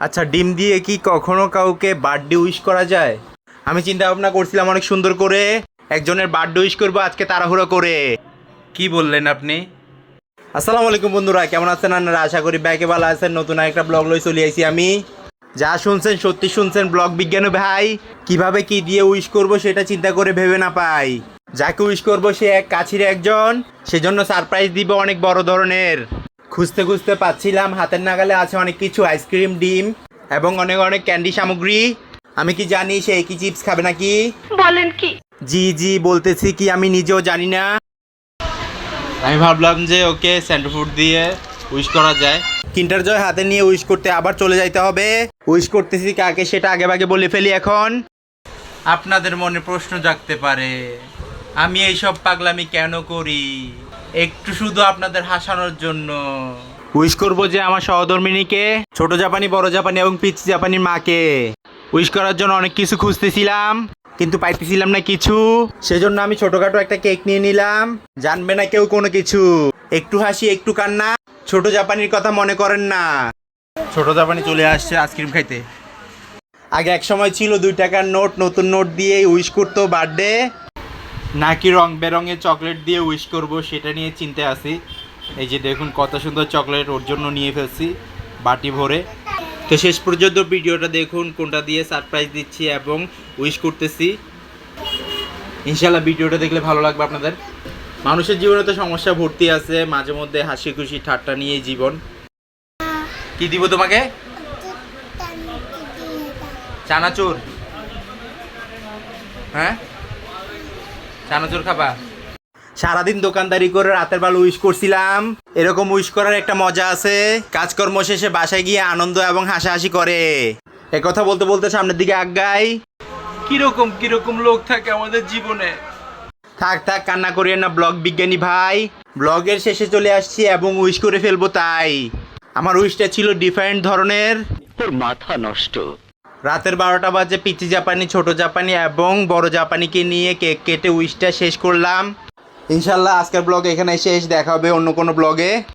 আচ্ছা ডিম দিয়ে কি কখনো কাউকে বার্থডে উইশ করা যায়? আমি চিন্তা ভাবনা করছিলাম অনেক সুন্দর করে। একজনের বার্থডে উইশ করব আজকে তাড়াহুড়ো করে। কি বললেন আপনি? আসসালামু আলাইকুম বন্ধুরা, কেমন আছেন আপনারা? আশা করি ব্যাকে ভালো আছেন। নতুন একটা ব্লগ লই চলে আইছি আমি। যা শুনছেন, সত্যি শুনছেন ব্লগ বিজ্ঞান ভাই, কীভাবে কি দিয়ে উইশ করব সেটা চিন্তা করে ভেবে না পাই। যাকে উইশ করব সে এক কাছির একজন, সেজন্য সারপ্রাইজ দিব অনেক বড় ধরনের। খুঁজতে খুঁজতে পাচ্ছিলাম হাতের নাগালে আছে অনেক কিছু আইসক্রিম ডিম এবং অনেক অনেক ক্যান্ডি সামগ্রী। আমি কি জানি সে কি চিপস খাবে নাকি? বলেন কি? জি জি বলতেছি কি আমি নিজেও জানি না। আমি ভাবলাম যে ওকে স্যান্ডো ফুড দিয়ে উইশ করা যায়। কিন্টার জয় হাতে নিয়ে উইশ করতে আবার চলে যাইতে হবে। উইশ করতেছি কাকে সেটা আগে ভাগে বলে ফেলি এখন। আপনাদের মনে প্রশ্ন জাগতে পারে আমি এইসব পাগলামি কেন করি? একটু শুধু আপনাদের হাসানোর জন্য। উইশ করব যে আমার সহধর্মিনীকে, ছোট জাপানি, বড় জাপানি এবং পিচি জাপানির মাকে। উইশ করার জন্য অনেক কিছু খুঁজতেছিলাম, কিন্তু পাইতেছিলাম না কিছু। সেজন্য আমি ছোটখাটো একটা কেক নিয়ে নিলাম। জানবে না কেউ কোনো কিছু। একটু হাসি, একটু কান্না, ছোট জাপানির কথা মনে করেন না। ছোট জাপানি চলে আসছে আইসক্রিম খাইতে। আগে এক সময় ছিল দুই টাকার নোট, নতুন নোট দিয়ে উইশ করতো বার্থডে। নাকি রং বেরঙের চকলেট দিয়ে উইশ করব সেটা নিয়ে চিন্তা আছি। এই যে দেখুন কত সুন্দর চকলেট ওর জন্য নিয়ে ফেলছি বাটি ভরে। তো শেষ পর্যন্ত ভিডিওটা দেখুন কোনটা দিয়ে সারপ্রাইজ দিচ্ছি এবং উইশ করতেছি। ইনশাল্লাহ ভিডিওটা দেখলে ভালো লাগবে আপনাদের। মানুষের জীবনে তো সমস্যা ভর্তি আছে মাঝে মধ্যে হাসি খুশি ঠাট্টা নিয়ে জীবন। কি দিব তোমাকে? চানাচুর। হ্যাঁ? চানাচুর খাবা? সারাদিন দোকানদারি করে রাতের বেলা উইশ করছিলাম। এরকম উইশ করার একটা মজা আছে। কাজকর্ম শেষে বাসায় গিয়ে আনন্দ এবং হাসাহাসি করে। এ কথা বলতে বলতে সামনের দিকে আগাই। কীরকম কীরকম লোক থাকে আমাদের জীবনে? থাক থাক কান্না করিয়ে না ব্লগ বিজ্ঞানী ভাই। ব্লগের শেষে চলে আসছি এবং উইশ করে ফেলব তাই। আমার উইশটা ছিল ডিফারেন্ট ধরনের। তোর মাথা নষ্ট। রাতের বারোটা বাজে, পিচি জাপানি, ছোট জাপানি এবং বড় জাপানিকে নিয়ে কেক কেটে উইশটা শেষ করলাম। ইনশাল্লাহ আজকের ব্লগ এখানে শেষ, দেখা হবে অন্য কোনো ব্লগে।